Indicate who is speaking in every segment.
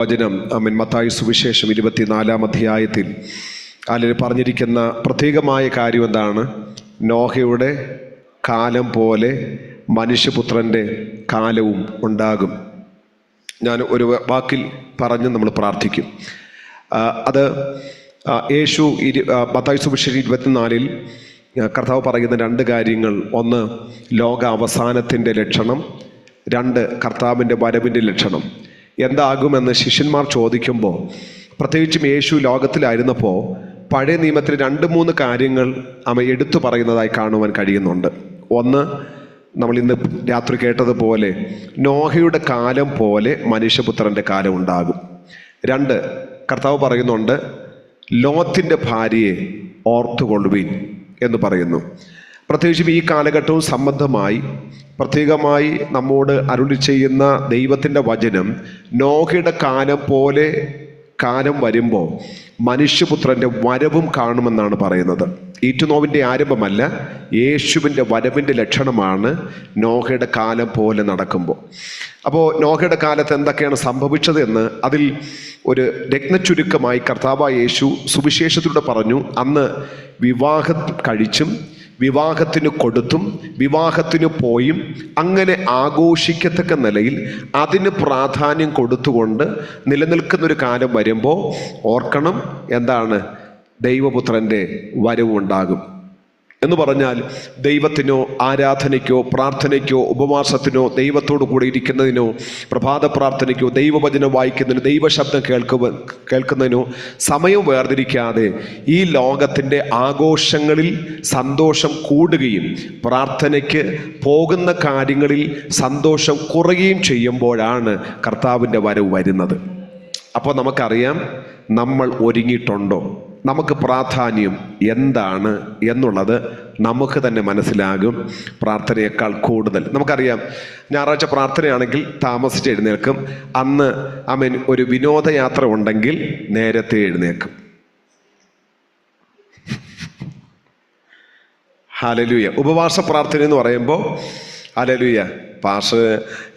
Speaker 1: വചനം അമ്മൻ മത്തായി സുവിശേഷം ഇരുപത്തിനാലാം അധ്യായത്തിൽ അതിൽ പറഞ്ഞിരിക്കുന്ന പ്രത്യേകമായ കാര്യം എന്താണ്? നോഹയുടെ കാലം പോലെ മനുഷ്യപുത്രന്റെ കാലവും ഉണ്ടാകും. ഞാൻ ഒരു വാക്കിൽ പറഞ്ഞ് നമ്മൾ പ്രാർത്ഥിക്കും. അത് യേശു ഇരു മത്തായി സുവിശേഷം ഇരുപത്തിനാലിൽ കർത്താവ് പറയുന്ന രണ്ട് കാര്യങ്ങൾ. ഒന്ന് ലോക അവസാനത്തിന്റെ ലക്ഷണം. രണ്ട് കർത്താവിന്റെ വരവിന്റെ ലക്ഷണം. എന്താകുമെന്ന് ശിഷ്യന്മാർ ചോദിക്കുമ്പോൾ പ്രത്യേകിച്ചും യേശു ലോകത്തിലായിരുന്നപ്പോൾ പഴയ നിയമത്തിൽ രണ്ട് മൂന്ന് കാര്യങ്ങൾ അവ എടുത്തു പറയുന്നതായി കാണുവാൻ കഴിയുന്നുണ്ട്. ഒന്ന് നമ്മൾ ഇന്ന് രാത്രി കേട്ടതുപോലെ നോഹയുടെ കാലം പോലെ മനുഷ്യപുത്രന്റെ കാലം ഉണ്ടാകും. രണ്ട് കർത്താവ് പറയുന്നുണ്ട് ലോത്തിന്റെ ഭാര്യയെ ഓർത്തുകൊള്ളുവീൻ എന്ന് പറയുന്നു. പ്രത്യേകിച്ചും ഈ കാലഘട്ടവും സംബന്ധമായി പ്രത്യേകമായി നമ്മോട് അരുളി ചെയ്യുന്ന ദൈവത്തിന്റെ വചനം നോഹയുടെ കാലം പോലെ കാലം വരുമ്പോൾ മനുഷ്യപുത്രന്റെ വരവും കാണുമെന്നാണ് പറയുന്നത്. ഈറ്റുനോവിന്റെ ആരംഭമല്ല യേശുവിന്റെ വരവിന്റെ ലക്ഷണമാണ് നോഹയുടെ കാലം പോലെ നടക്കുമ്പോൾ. അപ്പോൾ നോഹയുടെ കാലത്ത് എന്തൊക്കെയാണ് സംഭവിച്ചത് എന്ന് അതിൽ ഒരു രത്നച്ചുരുക്കമായി കർത്താവായ യേശു സുവിശേഷത്തിലൂടെ പറഞ്ഞു അന്ന് വിവാഹം കഴിച്ചും വിവാഹത്തിന് കൊടുത്തും വിവാഹത്തിന് പോയും അങ്ങനെ ആഘോഷിക്കത്തക്ക നിലയിൽ അതിന് പ്രാധാന്യം കൊടുത്തുകൊണ്ട് നിലനിൽക്കുന്നൊരു കാലം വരുമ്പോൾ ഓർക്കണം എന്താണ് ദൈവപുത്രന്റെ വരവുണ്ടാകും. എന്ന് പറഞ്ഞാൽ ദൈവത്തിനോ ആരാധനയ്ക്കോ പ്രാർത്ഥനയ്ക്കോ ഉപവാസത്തിനോ ദൈവത്തോടു കൂടെ ഇരിക്കുന്നതിനോ പ്രഭാത പ്രാർത്ഥനയ്ക്കോ ദൈവവചനം വായിക്കുന്നതിനോ ദൈവശബ്ദം കേൾക്കുക കേൾക്കുന്നതിനോ സമയം വേർതിരിക്കാതെ ഈ ലോകത്തിന്റെ ആഘോഷങ്ങളിൽ സന്തോഷം കൂടുകയും പ്രാർത്ഥനയ്ക്ക് പോകുന്ന കാര്യങ്ങളിൽ സന്തോഷം കുറയുകയും ചെയ്യുമ്പോഴാണ് കർത്താവിന്റെ വരവ് വരുന്നത്. അപ്പോൾ നമുക്കറിയാം നമ്മൾ ഒരുങ്ങിയിട്ടുണ്ടോ? നമുക്ക് പ്രാധാന്യം എന്താണ് എന്നുള്ളത് നമുക്ക് തന്നെ മനസ്സിലാകും. പ്രാർത്ഥനയേക്കാൾ കൂടുതൽ. നമുക്കറിയാം ഞായറാഴ്ച പ്രാർത്ഥനയാണെങ്കിൽ താമസിച്ച് എഴുന്നേൽക്കും. അന്ന് അമൻ ഒരു വിനോദയാത്ര ഉണ്ടെങ്കിൽ നേരത്തെ എഴുന്നേൽക്കും. ഹാലലുയ ഉപവാസ പ്രാർത്ഥന എന്ന് പറയുമ്പോൾ ഹാലലുയ പാഷ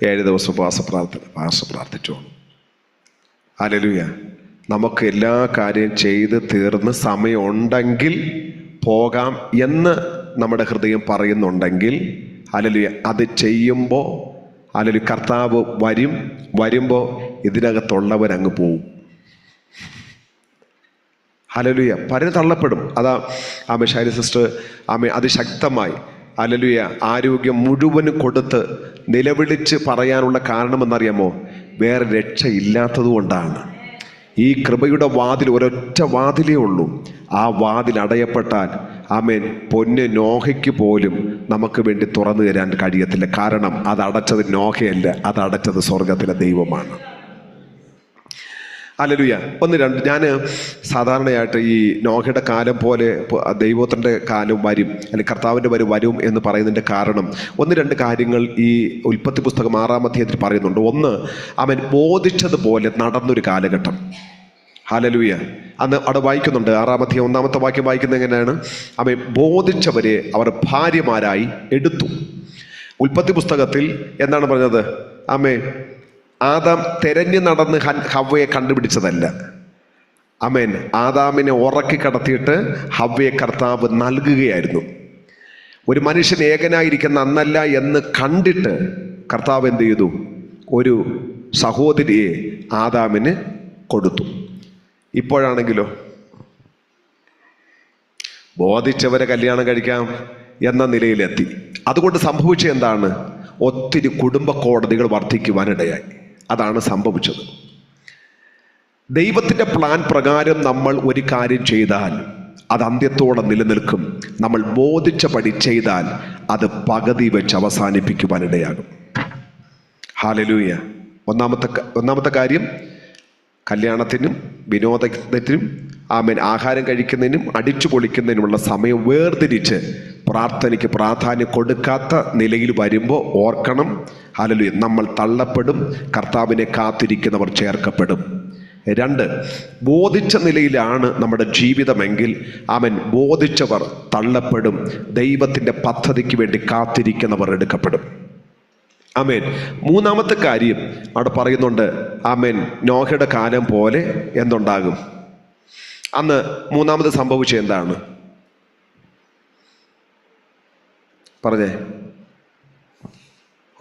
Speaker 1: ഏഴ് ദിവസം ഉപവാസ പ്രാർത്ഥന പാഷ പ്രാർത്ഥിച്ചോളൂ. ഹാലലുയ നമുക്ക് എല്ലാ കാര്യം ചെയ്ത് തീർന്ന് സമയമുണ്ടെങ്കിൽ പോകാം എന്ന് നമ്മുടെ ഹൃദയം പറയുന്നുണ്ടെങ്കിൽ അല്ലെങ്കിൽ അത് ചെയ്യുമ്പോൾ അല്ലെങ്കിൽ കർത്താവ് വരും വരുമ്പോൾ ഇതിനകത്തുള്ളവരങ്ങ് പോവും. അലലുയ പലരും തള്ളപ്പെടും. അതാ ആമ ശൈലി സിസ്റ്റർ ആമ അതിശക്തമായി അലലുയ ആരോഗ്യം മുഴുവനും കൊടുത്ത് നിലവിളിച്ച് പറയാനുള്ള കാരണമെന്നറിയാമോ? വേറെ രക്ഷയില്ലാത്തത് കൊണ്ടാണ് ഈ കൃപയുടെ വാതിൽ ഒരൊറ്റ വാതിലേ ഉള്ളൂ. ആ വാതിൽ അടയപ്പെട്ടാൽ ആമേൻ പൊന്ന് നോഹയ്ക്ക് പോലും നമുക്ക് വേണ്ടി തുറന്നു തരാൻ കഴിയത്തില്ല. കാരണം അത് അടച്ചത് നോഹയല്ല അത് അടച്ചത് സ്വർഗത്തിലെ ദൈവമാണ്. അല്ലലുയ ഒന്ന് രണ്ട് ഞാൻ സാധാരണയായിട്ട് ഈ നോഹയുടെ കാലം പോലെ ദൈവത്തിന്റെ കാലം വരും അല്ലെങ്കിൽ കർത്താവിന്റെ വരും വരും എന്ന് പറയുന്നതിന്റെ കാരണം ഒന്ന് രണ്ട് കാര്യങ്ങൾ ഈ ഉൽപ്പത്തി പുസ്തകം ആറാം അധ്യായത്തിൽ പറയുന്നുണ്ട്. ഒന്ന് അവൻ ബോധിച്ചതുപോലെ നടന്നൊരു കാലഘട്ടം. ഹാലലൂയ അന്ന് അവിടെ വായിക്കുന്നുണ്ട് ആറാമത്തെ ഒന്നാമത്തെ വാക്യം വായിക്കുന്നത് എങ്ങനെയാണ്? അവൻ ബോധിച്ചവരെ അവർ ഭാര്യമാരായി എടുത്തു. ഉൽപ്പത്തി പുസ്തകത്തിൽ എന്താണ് പറഞ്ഞത്? അമ്മേ ആദാം തെരഞ്ഞു നടന്ന് ഹവ്വയെ കണ്ടുപിടിച്ചതല്ല. അമേൻ ആദാമിനെ ഉറക്കി കടത്തിയിട്ട് ഹവ്വയെ കർത്താവ് നൽകുകയായിരുന്നു. ഒരു മനുഷ്യൻ ഏകനായിരിക്കുന്ന അന്നല്ല എന്ന് കണ്ടിട്ട് കർത്താവ് എന്ത് ചെയ്തു? ഒരു സഹോദരിയെ ആദാമിന് കൊടുത്തു. ഇപ്പോഴാണെങ്കിലോ? ബോധിച്ചവരെ കല്യാണം കഴിക്കാം എന്ന നിലയിലെത്തി. അതുകൊണ്ട് സംഭവിച്ചത് എന്താണ്? ഒത്തിരി കുടുംബ കോടതികൾ വർദ്ധിക്കുവാനിടയായി. അതാണ് സംഭവിച്ചത്. ദൈവത്തിന്റെ പ്ലാൻ പ്രകാരം നമ്മൾ ഒരു കാര്യം ചെയ്താൽ അത് അന്ത്യത്തോടെ നിലനിൽക്കും. നമ്മൾ ബോധിച്ച പടി ചെയ്താൽ അത് പകുതി വെച്ച് അവസാനിപ്പിക്കുവാനിടയാകും. ഹാലലൂയ ഒന്നാമത്തെ ഒന്നാമത്തെ കാര്യം കല്യാണത്തിനും വിനോദത്തിനും ആമേൻ ആഹാരം കഴിക്കുന്നതിനും അടിച്ചു പൊളിക്കുന്നതിനുമുള്ള സമയം വേർതിരിച്ച് പ്രാർത്ഥനയ്ക്ക് പ്രാധാന്യം കൊടുക്കാത്ത നിലയിൽ വരുമ്പോൾ ഓർക്കണം ഹലലു നമ്മൾ തള്ളപ്പെടും കർത്താവിനെ കാത്തിരിക്കുന്നവർ ചേർക്കപ്പെടും. രണ്ട് ബോധിച്ച നിലയിലാണ് നമ്മുടെ ജീവിതമെങ്കിൽ അവൻ ബോധിച്ചവർ തള്ളപ്പെടും ദൈവത്തിന്റെ പദ്ധതിക്ക് വേണ്ടി കാത്തിരിക്കുന്നവർ എടുക്കപ്പെടും. ആമേൻ. മൂന്നാമത്തെ കാര്യം അവിടെ പറയുന്നുണ്ട് ആമേൻ നോഹയുടെ കാലം പോലെ എന്തുണ്ടാകും? അന്ന് മൂന്നാമത് സംഭവിച്ചത് എന്താണ്? പറഞ്ഞേ.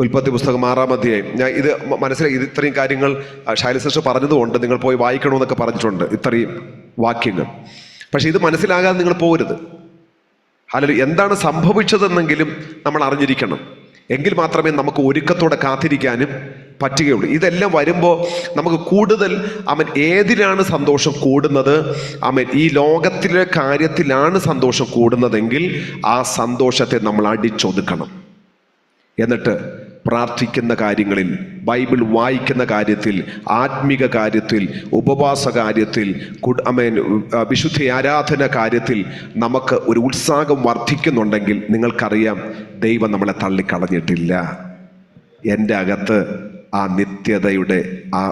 Speaker 1: ഉൽപ്പത്തി പുസ്തകം ആറാം അധ്യായം. ഞാൻ ഇത് മനസ്സിലായി. ഇത് ഇത്രയും കാര്യങ്ങൾ ശൈലസിസ്റ്റർ പറഞ്ഞതുകൊണ്ട് നിങ്ങൾ പോയി വായിക്കണമെന്നൊക്കെ പറഞ്ഞിട്ടുണ്ട് ഇത്രയും വാക്യങ്ങൾ. പക്ഷെ ഇത് മനസ്സിലാകാതെ നിങ്ങൾ പോരുത്. അല്ലെങ്കിൽ എന്താണ് സംഭവിച്ചതെന്നെങ്കിലും നമ്മൾ അറിഞ്ഞിരിക്കണം. എങ്കിൽ മാത്രമേ നമുക്ക് ഒരുക്കത്തോടെ കാത്തിരിക്കാനും പറ്റുകയുള്ളൂ. ഇതെല്ലാം വരുമ്പോൾ നമുക്ക് കൂടുതൽ അവൻ ഏതിലാണ് സന്തോഷം കൂടുന്നത് അവൻ ഈ ലോകത്തിലെ കാര്യത്തിലാണ് സന്തോഷം കൂടുന്നതെങ്കിൽ ആ സന്തോഷത്തെ നമ്മൾ അടിച്ചൊതുക്കണം. എന്നിട്ട് പ്രാർത്ഥിക്കുന്ന കാര്യങ്ങളിൽ ബൈബിൾ വായിക്കുന്ന കാര്യത്തിൽ ആത്മീക കാര്യത്തിൽ ഉപവാസ കാര്യത്തിൽ അമേൻ വിശുദ്ധ ആരാധന കാര്യത്തിൽ നമുക്ക് ഒരു ഉത്സാഹം വർദ്ധിക്കുന്നുണ്ടെങ്കിൽ നിങ്ങൾക്കറിയാം ദൈവം നമ്മളെ തള്ളിക്കളഞ്ഞിട്ടില്ല. എന്റെ അകത്ത് ആ നിത്യതയുടെ ആ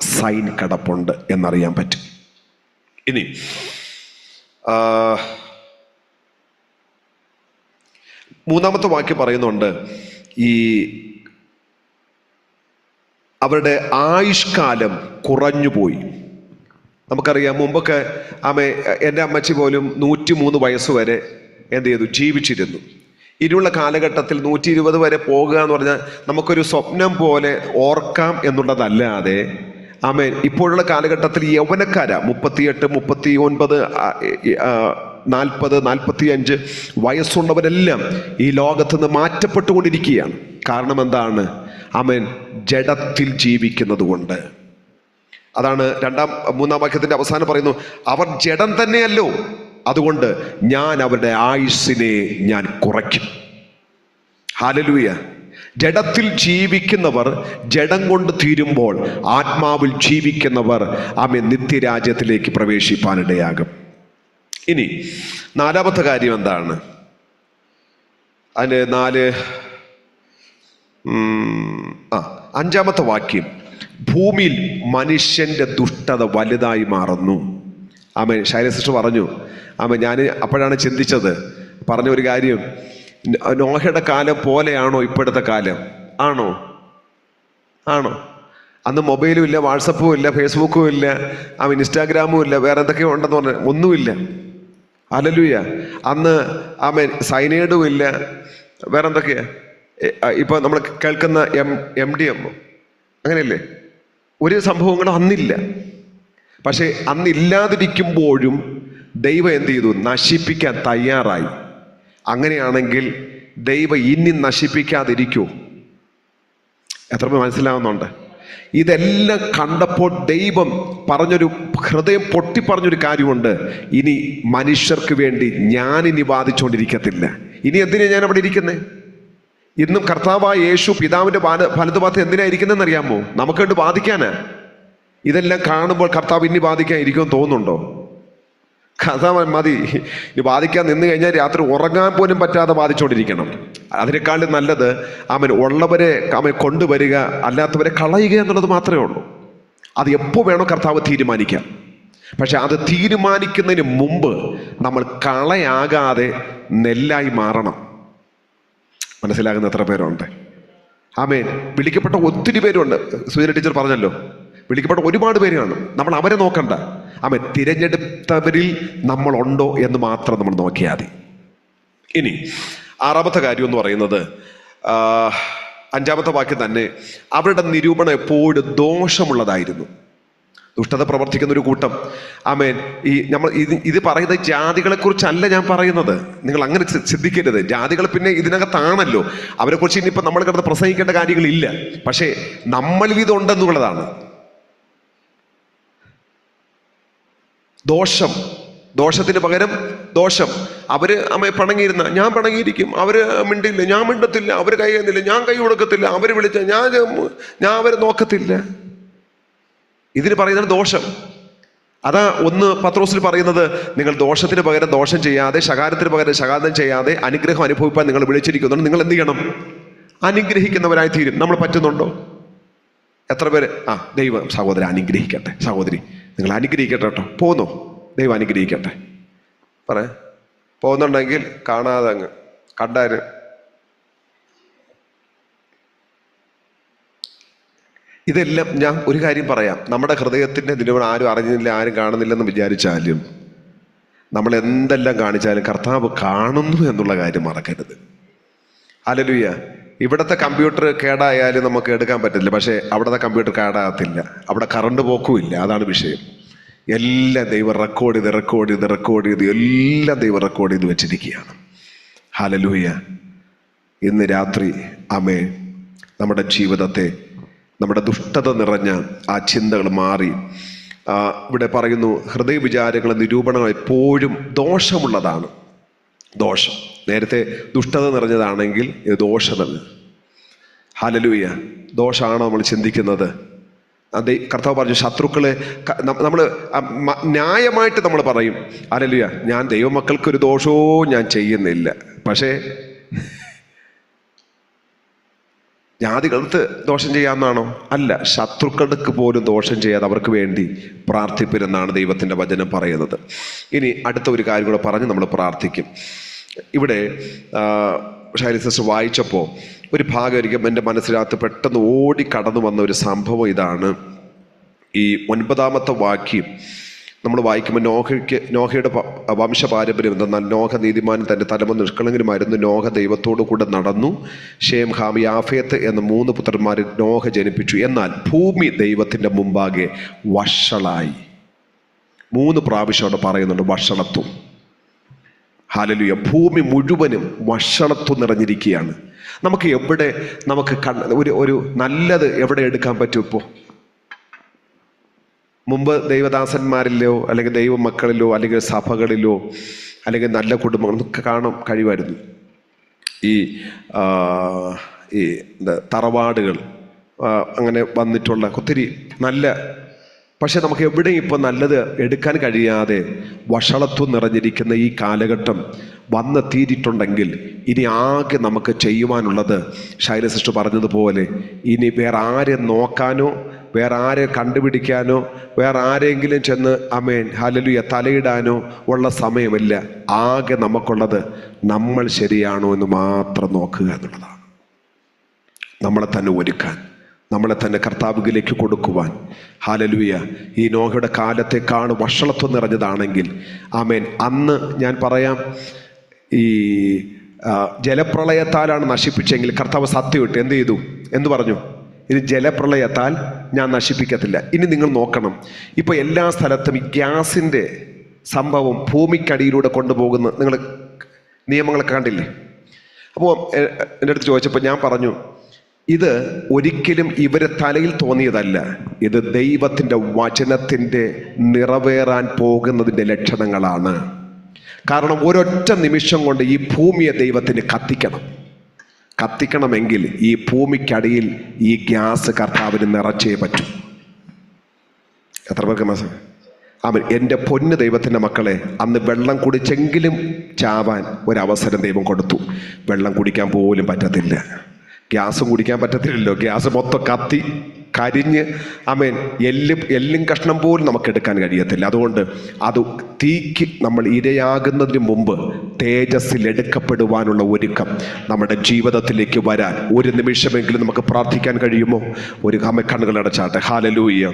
Speaker 1: സൈൻ കടപ്പുണ്ട് എന്നറിയാൻ പറ്റും. ഇനി മൂന്നാമത്തെ വാക്യം പറയുന്നുണ്ട് ഈ അവരുടെ ആയുഷ്കാലം കുറഞ്ഞുപോയി. നമുക്കറിയാം മുമ്പൊക്കെ അമ്മ എന്റെ അമ്മച്ചി പോലും നൂറ്റി മൂന്ന് വയസ്സ് വരെ എന്ത് ചെയ്തു? ജീവിച്ചിരുന്നു. ഇനിയുള്ള കാലഘട്ടത്തിൽ നൂറ്റി ഇരുപത് വരെ പോകുക എന്ന് പറഞ്ഞാൽ നമുക്കൊരു സ്വപ്നം പോലെ ഓർക്കാം എന്നുള്ളതല്ലാതെ ആമേൻ ഇപ്പോഴുള്ള കാലഘട്ടത്തിൽ യൗവനക്കാരാ മുപ്പത്തിയെട്ട് മുപ്പത്തി ഒൻപത് നാൽപ്പത് നാൽപ്പത്തി അഞ്ച് വയസ്സുള്ളവരെല്ലാം ഈ ലോകത്ത് നിന്ന് മാറ്റപ്പെട്ടുകൊണ്ടിരിക്കുകയാണ്. കാരണം എന്താണ്? ആമേൻ. ജഡത്തിൽ ജീവിക്കുന്നത് കൊണ്ട് അതാണ് രണ്ടാം മൂന്നാം വാക്യത്തിന്റെ അവസാനം പറയുന്നു അവർ ജഡം തന്നെയല്ലോ. അതുകൊണ്ട് ഞാൻ അവരുടെ ആയുസ്സിനെ ഞാൻ കുറയ്ക്കും. ഹാലലൂയ. ജഡത്തിൽ ജീവിക്കുന്നവർ ജഡം കൊണ്ട് തീരുമ്പോൾ ആത്മാവിൽ ജീവിക്കുന്നവർ ആമെ നിത്യരാജ്യത്തിലേക്ക് പ്രവേശിപ്പാനിടയാകും. ഇനി നാലാമത്തെ കാര്യം എന്താണ്? അതിന്റെ നാല് ആ അഞ്ചാമത്തെ വാക്യം. ഭൂമിയിൽ മനുഷ്യന്റെ ദുഷ്ടത വലുതായി മാറുന്നു. ആമേ ശൈലസിസ്റ്റർ പറഞ്ഞു ആമ ഞാൻ അപ്പോഴാണ് ചിന്തിച്ചത്. പറഞ്ഞ ഒരു കാര്യം നോഹയുടെ കാലം പോലെയാണോ ഇപ്പോഴത്തെ കാലം? ആണോ? ആണോ? അന്ന് മൊബൈലും ഇല്ല വാട്സപ്പും ഇല്ല ഫേസ്ബുക്കും ഇല്ല ആ ഇൻസ്റ്റാഗ്രാമും ഇല്ല വേറെ എന്തൊക്കെയോ ഉണ്ടെന്ന് പറഞ്ഞ ഒന്നുമില്ല. അലലുയ അന്ന് ആമേൻ സൈനേഡും ഇല്ല വേറെ എന്തൊക്കെയാ? ഇപ്പൊ നമ്മൾ കേൾക്കുന്ന എം എം ഡി എം അങ്ങനെയല്ലേ? ഒരു സംഭവങ്ങളും അന്നില്ല. പക്ഷെ അന്നില്ലാതിരിക്കുമ്പോഴും ദൈവം എന്ത് ചെയ്തു? നശിപ്പിക്കാൻ തയ്യാറായി. അങ്ങനെയാണെങ്കിൽ ദൈവം ഇനി നശിപ്പിക്കാതിരിക്കൂ. എത്ര മനസ്സിലാവുന്നുണ്ട്? ഇതെല്ലാം കണ്ടപ്പോൾ ദൈവം പറഞ്ഞൊരു ഹൃദയം പൊട്ടി പറഞ്ഞൊരു കാര്യമുണ്ട്. ഇനി മനുഷ്യർക്ക് വേണ്ടി ഞാനിനി വാദിച്ചുകൊണ്ടിരിക്കത്തില്ല ഇനി എന്തിനാണ് ഞാൻ അവിടെ ഇരിക്കുന്നത് ഇന്നും കർത്താവായ യേശു പിതാവിന്റെ ബാല- എന്തിനായിരിക്കുന്നതെന്ന് അറിയാമോ? നമുക്ക് വേണ്ടി ബാധിക്കാനാ. ഇതെല്ലാം കാണുമ്പോൾ കർത്താവ് ഇനി ബാധിക്കാൻ ഇരിക്കുമെന്ന് തോന്നുന്നുണ്ടോ? കർത്താവ് മതി. ഇനി ബാധിക്കാൻ നിന്ന് കഴിഞ്ഞാൽ രാത്രി ഉറങ്ങാൻ പോലും പറ്റാതെ ബാധിച്ചുകൊണ്ടിരിക്കണം അതിനേക്കാളും നല്ലത് അവൻ ഉള്ളവരെ അവൻ കൊണ്ടുവരിക അല്ലാത്തവരെ കളയുക എന്നുള്ളത് മാത്രമേ ഉള്ളൂ. അത് എപ്പോൾ വേണോ കർത്താവ് തീരുമാനിക്കാം. പക്ഷെ അത് തീരുമാനിക്കുന്നതിന് മുമ്പ് നമ്മൾ കളയാകാതെ നെല്ലായി മാറണം. മനസ്സിലാകുന്ന എത്ര പേരുണ്ട്? ആമേൻ. വിളിക്കപ്പെട്ട ഒത്തിരി പേരുണ്ട്. സുധീര ടീച്ചർ പറഞ്ഞല്ലോ. വിളിക്കപ്പെട്ട ഒരുപാട് പേര് കാണും. നമ്മൾ അവരെ നോക്കണ്ട. ആമേ തിരഞ്ഞെടുത്തവരിൽ നമ്മളുണ്ടോ എന്ന് മാത്രം നമ്മൾ നോക്കിയാൽ മതി. ഇനി ആറാമത്തെ കാര്യം എന്ന് പറയുന്നത് അഞ്ചാമത്തെ വാക്യം തന്നെ അവരുടെ നിരൂപണം എപ്പോഴും ദോഷമുള്ളതായിരുന്നു. ദുഷ്ടത പ്രവർത്തിക്കുന്ന ഒരു കൂട്ടം. ആമേൻ. ഈ നമ്മൾ ഇത് ഇത് പറയുന്ന ജാതികളെ കുറിച്ചല്ല ഞാൻ പറയുന്നത്. നിങ്ങൾ അങ്ങനെ ശ്രദ്ധിക്കരുത് ജാതികൾ പിന്നെ ഇതിനകത്താണല്ലോ. അവരെ കുറിച്ച് ഇനിയിപ്പോൾ നമ്മൾ കിടന്ന് പ്രസംഗിക്കേണ്ട കാര്യങ്ങളില്ല. പക്ഷേ നമ്മളിൽ ഇതുണ്ടെന്നുള്ളതാണ്. ദോഷം. ദോഷത്തിന് പകരം ദോഷം. അവർ അമ്മ പണങ്ങിയിരുന്ന ഞാൻ പണങ്ങിയിരിക്കും. അവർ മിണ്ടില്ല ഞാൻ മിണ്ടത്തില്ല അവർ കൈ ഞാൻ കൈ കൊടുക്കത്തില്ല അവർ വിളിച്ച ഞാൻ ഞാൻ അവരെ നോക്കത്തില്ല. ഇതിന് പറയുന്നത് ദോഷം. അതാ ഒന്ന് പത്രോസിൽ പറയുന്നത് നിങ്ങൾ ദോഷത്തിന് പകരം ദോഷം ചെയ്യാതെ ശകാരത്തിന് പകരം ശകാരം ചെയ്യാതെ അനുഗ്രഹം അനുഭവിപ്പാൻ നിങ്ങൾ വിളിച്ചിരിക്കുന്നുണ്ട്. നിങ്ങൾ എന്ത് ചെയ്യണം? അനുഗ്രഹിക്കുന്നവരായി തീരും നമ്മൾ പറ്റുന്നുണ്ടോ? എത്ര പേര്? ആ ദൈവം സഹോദരൻ അനുഗ്രഹിക്കട്ടെ. സഹോദരി നിങ്ങൾ അനുഗ്രഹിക്കട്ടെ കേട്ടോ. പോന്നോ? ദൈവം അനുഗ്രഹിക്കട്ടെ. പറ. പോകുന്നുണ്ടെങ്കിൽ കാണാതെ അങ്ങ് കണ്ടാര് ഇതെല്ലാം ഞാൻ ഒരു കാര്യം പറയാം. നമ്മുടെ ഹൃദയത്തിന്റെ നിലവിൽ ആരും അറിഞ്ഞില്ല ആരും കാണുന്നില്ലെന്ന് വിചാരിച്ചാലും നമ്മൾ എന്തെല്ലാം കാണിച്ചാലും കർത്താവ് കാണുന്നു എന്നുള്ള കാര്യം മറക്കരുത്. അലലുയ്യ ഇവിടുത്തെ കമ്പ്യൂട്ടർ കേടായാലും നമുക്ക് എടുക്കാൻ പറ്റില്ല. പക്ഷേ അവിടുത്തെ കമ്പ്യൂട്ടർ കേടാകത്തില്ല. അവിടെ കറണ്ട് പോക്കും ഇല്ല. അതാണ് വിഷയം. എല്ലാം ദൈവം റെക്കോർഡ് ചെയ്ത് റെക്കോർഡ് ചെയ്ത് റെക്കോർഡ് ചെയ്ത് എല്ലാം ദൈവം റെക്കോർഡ് ചെയ്ത് വെച്ചിരിക്കുകയാണ്. ഹാലലൂയ ഇന്ന് രാത്രി അമേ നമ്മുടെ ജീവിതത്തെ നമ്മുടെ ദുഷ്ടത നിറഞ്ഞ ആ ചിന്തകൾ മാറി. ഇവിടെ പറയുന്നു ഹൃദയ വിചാരങ്ങൾ നിരൂപണങ്ങൾ എപ്പോഴും ദോഷമുള്ളതാണ്. ദോഷം. നേരത്തെ ദുഷ്ടത നിറഞ്ഞതാണെങ്കിൽ ഇത് ദോഷമല്ല. ഹലലൂയ ദോഷമാണോ നമ്മൾ ചിന്തിക്കുന്നത്? അത് കർത്താവ് പറഞ്ഞു ശത്രുക്കളെ നമ്മൾ ന്യായമായിട്ട് നമ്മൾ പറയും. ഹാലലൂയ ഞാൻ ദൈവമക്കൾക്ക് ഒരു ദോഷവും ഞാൻ ചെയ്യുന്നില്ല. പക്ഷേ ജാതികൾക്ക് ദോഷം ചെയ്യാമെന്നാണോ? അല്ല ശത്രുക്കൾക്ക് പോലും ദോഷം ചെയ്യാതെ അവർക്ക് വേണ്ടി പ്രാർത്ഥിപ്പിനെന്നാണ് ദൈവത്തിന്റെ വചനം പറയുന്നത്. ഇനി അടുത്ത ഒരു കാര്യം കൂടെ പറഞ്ഞ് നമ്മൾ പ്രാർത്ഥിക്കും. ഇവിടെ ശൈലിസസ് വായിച്ചപ്പോൾ ഒരു ഭാഗം ഒരിക്കലും എന്റെ മനസ്സിനകത്ത് പെട്ടെന്ന് ഓടി കടന്നു വന്ന ഒരു സംഭവം ഇതാണ്. ഈ ഒൻപതാമത്തെ വാക്യം നമ്മൾ വായിക്കുമ്പോൾ നോഹയ്ക്ക് നോഹയുടെ വംശ പാരമ്പര്യം എന്തെന്നാൽ നോഹ നീതിമാൻ തന്റെ തലമ നിഷ്കളങ്കനുമായിരുന്നു. നോഹ ദൈവത്തോടു കൂടെ നടന്നു. ഷേം ഹാം യാഫേത്ത് എന്ന മൂന്ന് പുത്രന്മാരെ നോഹ ജനിപ്പിച്ചു. എന്നാൽ ഭൂമി ദൈവത്തിന്റെ മുമ്പാകെ വഷളായി. മൂന്ന് പ്രാവശ്യം അവിടെ പറയുന്നുണ്ട് വഷളത്വം. ഹാലലുയ. ഭൂമി മുഴുവനും വഷളത്വം നിറഞ്ഞിരിക്കുകയാണ്. നമുക്ക് എവിടെ നമുക്ക് ഒരു ഒരു നല്ലത് എവിടെ എടുക്കാൻ പറ്റും ഇപ്പോൾ മുമ്പ് ദൈവദാസന്മാരിലോ അല്ലെങ്കിൽ ദൈവമക്കളിലോ അല്ലെങ്കിൽ സഭകളിലോ അല്ലെങ്കിൽ നല്ല കുടുംബങ്ങളൊക്കെ കാണാൻ കഴിയുമായിരുന്നു. ഈ ഈ എന്താ തറവാടുകൾ അങ്ങനെ വന്നിട്ടുള്ള ഒത്തിരി നല്ല പക്ഷെ നമുക്ക് എവിടെയും ഇപ്പോൾ നല്ലത് എടുക്കാൻ കഴിയാതെ വഷളത്വം നിറഞ്ഞിരിക്കുന്ന ഈ കാലഘട്ടം വന്നെത്തിയിട്ടുണ്ടെങ്കിൽ ഇനി ആകെ നമുക്ക് ചെയ്യുവാനുള്ളത് ശൈലസിസ്റ്റർ പറഞ്ഞതുപോലെ ഇനി വേറെ ആരെ നോക്കാനോ വേറെ ആരെ കണ്ടുപിടിക്കാനോ വേറെ ആരെങ്കിലും ചെന്ന് അമേൻ ഹലലുയ തലയിടാനോ ഉള്ള സമയമില്ല. ആകെ നമുക്കുള്ളത് നമ്മൾ ശരിയാണോ എന്ന് മാത്രം നോക്കുക എന്നുള്ളതാണ്. നമ്മളെ തന്നെ ഒരുക്കാൻ നമ്മളെ തന്നെ കർത്താവിലേക്ക് കൊടുക്കുവാൻ. ഹാലലുയ ഈ നോഹയുടെ കാലത്തെക്കാണ് വഷളത്വം നിറഞ്ഞതാണെങ്കിൽ ആമേൻ അന്ന് ഞാൻ പറയാം ഈ ജലപ്രളയത്താലാണ് നശിപ്പിച്ചെങ്കിൽ കർത്താവ് സത്യമിട്ട് എന്ത് ചെയ്തു? എന്ന് പറഞ്ഞു? ഇത് ജലപ്രളയത്താൽ ഞാൻ നശിപ്പിക്കത്തില്ല. ഇനി നിങ്ങൾ നോക്കണം. ഇപ്പോൾ എല്ലാ സ്ഥലത്തും ഈ ഗ്യാസിന്റെ സംഭവം ഭൂമിക്കടിയിലൂടെ കൊണ്ടുപോകുന്ന നിങ്ങൾ നിയമങ്ങളൊക്കെ കണ്ടില്ലേ? അപ്പോൾ എന്റെ അടുത്ത് ചോദിച്ചപ്പോൾ ഞാൻ പറഞ്ഞു ഇത് ഒരിക്കലും ഇവരെ തലയിൽ തോന്നിയതല്ല. ഇത് ദൈവത്തിന്റെ വചനത്തിന്റെ നിറവേറാൻ പോകുന്നതിന്റെ ലക്ഷണങ്ങളാണ്. കാരണം ഒരൊറ്റ നിമിഷം കൊണ്ട് ഈ ഭൂമിയെ ദൈവത്തിന് കത്തിക്കണം. കത്തിക്കണമെങ്കിൽ ഈ ഭൂമിക്കടിയിൽ ഈ ഗ്യാസ് കർത്താവിന് നിറച്ചേ പറ്റൂ. എത്ര പേർക്ക് മാസം അവൻ എന്റെ പൊന്ന് ദൈവത്തിന്റെ മക്കളെ അന്ന് വെള്ളം കുടിച്ചെങ്കിലും ചാവാൻ ഒരവസരം ദൈവം കൊടുത്തു. വെള്ളം കുടിക്കാൻ പോലും പറ്റത്തില്ല. ഗ്യാസും കുടിക്കാൻ പറ്റത്തില്ലല്ലോ. ഗ്യാസ് മൊത്തം കത്തി. കരിഞ്ഞ് അമേൻ എല്ലും എല്ലും കഷ്ണം പോലും നമുക്ക് എടുക്കാൻ കഴിയത്തില്ല. അതുകൊണ്ട് അത് തീക്ക് നമ്മൾ ഇരയാകുന്നതിന് മുമ്പ് തേജസ്സിൽ എടുക്കപ്പെടുവാനുള്ള ഒരുക്കം നമ്മുടെ ജീവിതത്തിലേക്ക് വരാൻ ഒരു നിമിഷമെങ്കിലും നമുക്ക് പ്രാർത്ഥിക്കാൻ കഴിയുമോ? ഒരു അടച്ചാട്ടെ. ഹാലലൂയ്യ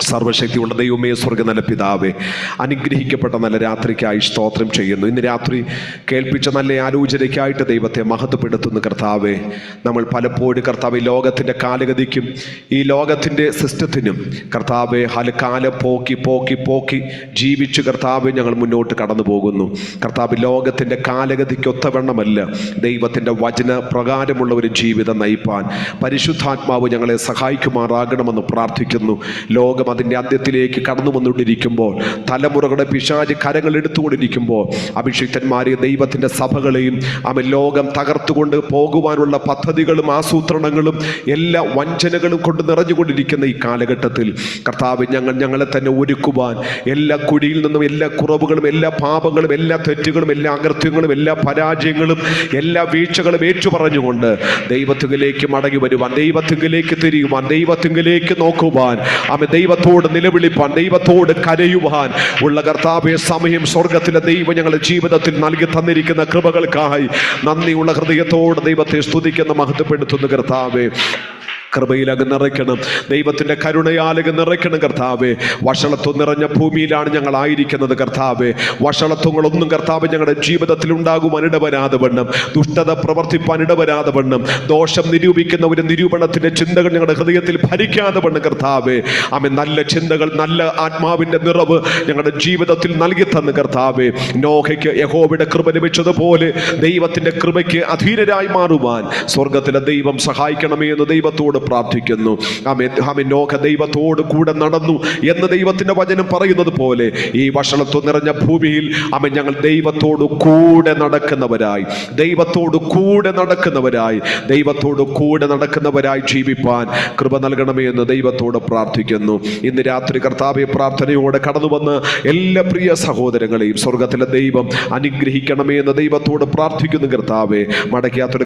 Speaker 1: സർവശക്തിയുള്ള ദൈവമേ സ്വർഗ നല്ല പിതാവേ. അനുഗ്രഹിക്കപ്പെട്ട നല്ല രാത്രിക്കായി സ്തോത്രം ചെയ്യുന്നു. ഇന്ന് രാത്രി കേൾപ്പിച്ച നല്ല ആലോചനയ്ക്കായിട്ട് ദൈവത്തെ മഹത്വപ്പെടുത്തുന്നു കർത്താവേ. നമ്മൾ പലപ്പോഴും കർത്താവ് ഈ ലോകത്തിന്റെ കാലഗതിക്കും ഈ ലോകത്തിന്റെ സിസ്റ്റത്തിനും കർത്താവെ ഹലക്കാലം പോക്കി പോക്കി പോക്കി ജീവിച്ചു കർത്താവ് ഞങ്ങൾ മുന്നോട്ട് കടന്നു പോകുന്നു കർത്താവ് ലോകത്തിന്റെ കാലഗതിക്കൊത്തവണ്ണമല്ല ദൈവത്തിന്റെ വചന പ്രകാരമുള്ള ഒരു ജീവിതം നയിപ്പാൻ. പരിശുദ്ധാത്മാവ് ഞങ്ങളെ സഹായിക്കുമാറാകണമെന്ന് പ്രാർത്ഥിക്കുന്നു. ലോകം അതിന്റെ അന്ത്യത്തിലേക്ക് കടന്നു വന്നുകൊണ്ടിരിക്കുമ്പോൾ തലമുറകളുടെ പിശാജ് കരങ്ങൾ എടുത്തുകൊണ്ടിരിക്കുമ്പോൾ അഭിഷിക്തന്മാരെ ദൈവത്തിന്റെ സഭകളെയും അവൻ ലോകം തകർത്തുകൊണ്ട് പോകുവാനുള്ള പദ്ധതികളും ആസൂത്രണങ്ങളും എല്ലാ വഞ്ചനകളും കൊണ്ട് നിറഞ്ഞുകൊണ്ടിരിക്കുന്ന ഈ കാലഘട്ടത്തിൽ കർത്താവ് ഞങ്ങൾ ഞങ്ങളെ തന്നെ ഒരുക്കുവാൻ എല്ലാ കുഴിയിൽ നിന്നും എല്ലാ കുറവുകളും എല്ലാ പാപങ്ങളും എല്ലാ തെറ്റുകളും എല്ലാ അകൃത്യങ്ങളും എല്ലാ പരാജയങ്ങളും എല്ലാ വീഴ്ചകളും ഏറ്റുപറഞ്ഞുകൊണ്ട് ദൈവത്തിങ്കിലേക്ക് മടങ്ങി വരുവാൻ ദൈവത്തിങ്കിലേക്ക് തിരിയുവാൻ ദൈവത്തിങ്കിലേക്ക് നോക്കുവാൻ അവൻ ദൈവത്തോട് നിലവിളിപ്പാൻ ദൈവത്തോട് കരയുവാൻ ഉള്ള കർത്താവെ സമയം സ്വർഗത്തിലെ ദൈവം ഞങ്ങളുടെ ജീവിതത്തിൽ നൽകി തന്നിരിക്കുന്ന കൃപകൾക്കായി നന്ദിയുള്ള ഹൃദയത്തോട് ദൈവത്തെ സ്തുതിക്കുന്ന മഹത്വപ്പെടുത്തുന്ന കർത്താവെ. കൃപയിലങ്ങ് നിറയ്ക്കണം. ദൈവത്തിന്റെ കരുണയാലങ്ങ് നിറയ്ക്കണം കർത്താവ്. വഷളത്വം നിറഞ്ഞ ഭൂമിയിലാണ് ഞങ്ങൾ ആയിരിക്കുന്നത് കർത്താവ്. വഷളത്വങ്ങളൊന്നും കർത്താവ് ഞങ്ങളുടെ ജീവിതത്തിൽ ഉണ്ടാകുവാൻ ഇടവരാതെ വണ്ണം. ദുഷ്ടത പ്രവർത്തിപ്പാൻ ഇടവരാതെ വണ്ണം. ദോഷം നിരൂപിക്കുന്ന ഒരു നിരൂപണത്തിന്റെ ചിന്തകൾ ഞങ്ങളുടെ ഹൃദയത്തിൽ ഭരിക്കാതെ വണ്ണം കർത്താവ്. ആമേ നല്ല ചിന്തകൾ നല്ല ആത്മാവിന്റെ നിറവ് ഞങ്ങളുടെ ജീവിതത്തിൽ നൽകി തന്ന് കർത്താവ്. നോഹയ്ക്ക് യഹോവയുടെ കൃപ ലഭിച്ചതുപോലെ ദൈവത്തിന്റെ കൃപയ്ക്ക് അധീനരായി മാറുവാൻ സ്വർഗത്തിലെ ദൈവം സഹായിക്കണമേ എന്ന് ദൈവത്തോട് പ്രാർത്ഥിക്കുന്നു. ആമേ ദൈവത്തോട് കൂടെ നടന്നു എന്ന് ദൈവത്തിന്റെ വചനം പറയുന്നത് പോലെ ഈ വഷളത്വം നിറഞ്ഞ ഭൂമിയിൽ ആമേ ഞങ്ങൾ ദൈവത്തോട് കൂടെ നടക്കുന്നവരായി. ദൈവത്തോട് കൂടെ നടക്കുന്നവരായി. ദൈവത്തോട് കൂടെ നടക്കുന്നവരായി ജീവിപ്പാൻ കൃപ നൽകണമേ എന്ന് ദൈവത്തോട് പ്രാർത്ഥിക്കുന്നു. ഇന്ന് രാത്രി കർത്താവെ പ്രാർത്ഥനയോടെ കടന്നു വന്ന് എല്ലാ പ്രിയ സഹോദരങ്ങളെയും സ്വർഗത്തിലെ ദൈവം അനുഗ്രഹിക്കണമേ എന്ന് ദൈവത്തോട് പ്രാർത്ഥിക്കുന്നു കർത്താവെ. മടക്കിയാത്തൊരു